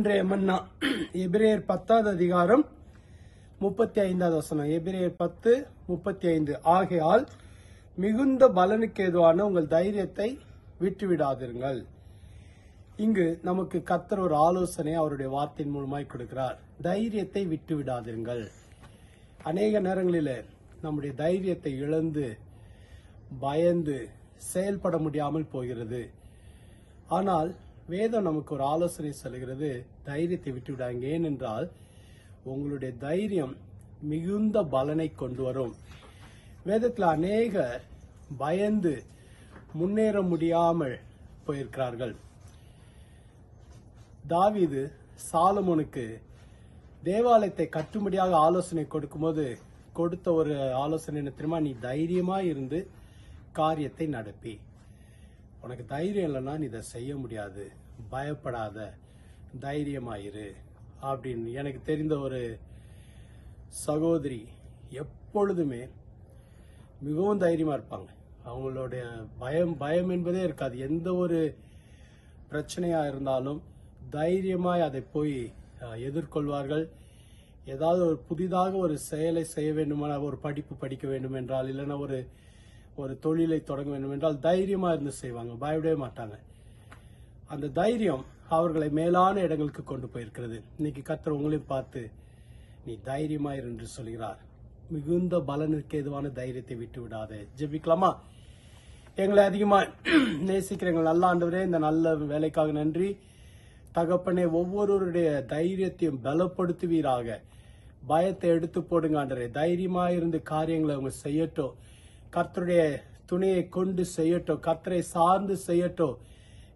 இன்றைய மன்னா எபிரேயர் பத்தாவது அதிகாரம் முப்பத்தி ஐந்தாவது வசனம். எபிரேயர் பத்து முப்பத்தி ஐந்து ஆகையால் மிகுந்த பலனுக்கு ஏதுவான உங்கள் தைரியத்தை விட்டுவிடாதிருங்கள். இங்கு நமக்கு கத்தர் ஒரு ஆலோசனை அவருடைய வார்த்தையின் மூலமாய் கொடுக்கிறார். தைரியத்தை விட்டு விடாதிருங்கள் அநேக நேரங்களில் நம்முடைய தைரியத்தை இழந்து பயந்து செயல்பட முடியாமல் போகிறது. ஆனால் வேதம் நமக்கு ஒரு ஆலோசனை சொல்கிறது தைரியத்தை விட்டு விடாங்க ஏனென்றால் உங்களுடைய தைரியம் மிகுந்த பலனை கொண்டு வரும். வேதத்தில் அநேகர் பயந்து முன்னேற முடியாமல் போயிருக்கிறார்கள். தாவீது சாலமோனுக்கு தேவாலயத்தை கட்டும்படியாக ஆலோசனை கொடுக்கும்போது கொடுத்த ஒரு ஆலோசனை என்ன தெரியுமா? நீ தைரியமா இருந்து காரியத்தை நடப்பி. உனக்கு தைரியம் இல்லைன்னா நீ இதை செய்ய முடியாது. பயப்படாத. தைரியமாயிரு. அப்படின்னு எனக்கு தெரிந்த ஒரு சகோதரி எப்பொழுதுமே மிகவும் தைரியமாக இருப்பாங்க. அவங்களுடைய பயம் பயம் என்பதே இருக்காது. எந்த ஒரு பிரச்சனையாக இருந்தாலும் தைரியமாய் அதை போய் எதிர்கொள்வார்கள். ஏதாவது ஒரு புதிதாக ஒரு செயலை செய்ய வேண்டுமானால் ஒரு படிப்பு படிக்க வேண்டும் என்றால் இல்லைன்னா ஒரு ஒரு தொழிலை தொடங்க வேண்டும் என்றால் தைரியமாக இருந்து செய்வாங்க. பயப்படவே மாட்டாங்க. அந்த தைரியம் அவர்களை மேலான இடங்களுக்கு கொண்டு போயிருக்கிறது. இன்னைக்கு கத்தர் உங்களையும் பார்த்து நீ தைரியமாயிரு என்று சொல்கிறார். மிகுந்த பலனுக்கு எதுவான தைரியத்தை விட்டு விடாதே. ஜெபிக்கலாமா? எங்களை அதிகமாக நேசிக்கிற எங்கள் நல்ல ஆண்டவரே இந்த நல்ல வேலைக்காக நன்றி. தகப்பனே ஒவ்வொருவருடைய தைரியத்தையும் பலப்படுத்துவீராக. பயத்தை எடுத்து போடுங்க ஆண்டரே தைரியமாக இருந்து காரியங்களை அவங்க செய்யட்டும். கர்த்தருடைய துணையை கொண்டு செய்யட்டும் கர்த்தரை சார்ந்து செய்யட்டும்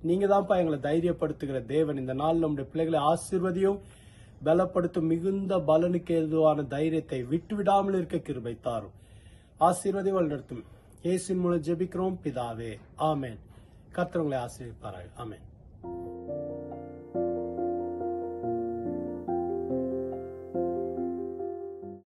நீங்க தான்ப்பா எங்களை தைரியப்படுத்துகிற தேவன். இந்த நாள் நம்முடைய பிள்ளைகளை ஆசிர்வதியும் பலப்படுத்தும் மிகுந்த பலனுக்கு ஏதுவான தைரியத்தை விட்டு விடாமல் இருக்க கிருபை தாரும். ஆசீர்வதி வழிநடத்தும். இயேசுவின் மூலம் ஜெபிக்கிறோம். பிதாவே ஆமேன். கர்த்தர் உங்களை ஆமேன்.